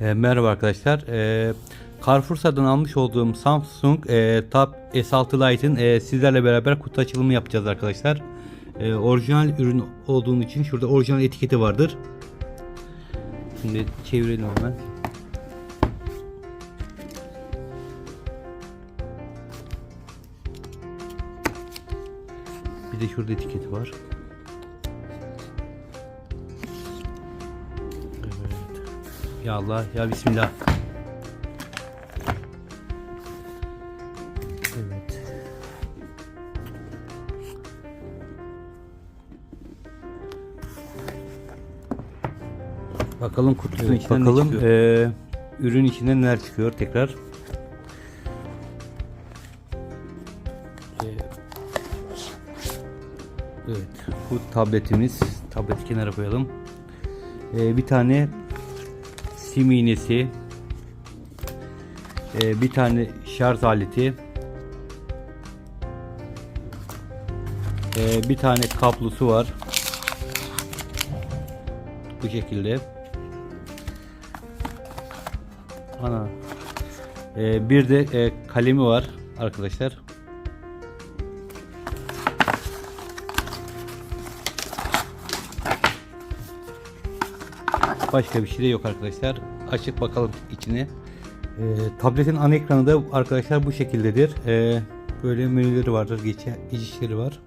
E, merhaba arkadaşlar. E, Carrefour'dan almış olduğum Samsung e, Tab S6 Lite'ın e, sizlerle beraber kutu açılımı yapacağız arkadaşlar. E, orijinal ürün olduğu için şurada orijinal etiketi vardır. Şimdi çevirelim hemen. Bir de şurada etiketi var. Ya Allah ya Bismillah. Evet. Bakalım kutusunun Evet, içinden bakalım, ne çıkıyor. Ee, ürün içinden neler çıkıyor tekrar. Evet, bu tabletimiz. Tableti kenara koyalım. Ee, bir tane sim iğnesi, Ee, bir tane şarj aleti, Ee, bir tane kablosu var. Bu şekilde. Ana. Ee, bir de e, kalemi var arkadaşlar. Başka bir şey de yok arkadaşlar. Açıp bakalım içine. Ee, tabletin ana ekranı da arkadaşlar bu şekildedir. Ee, böyle menüleri vardır, geçişleri var.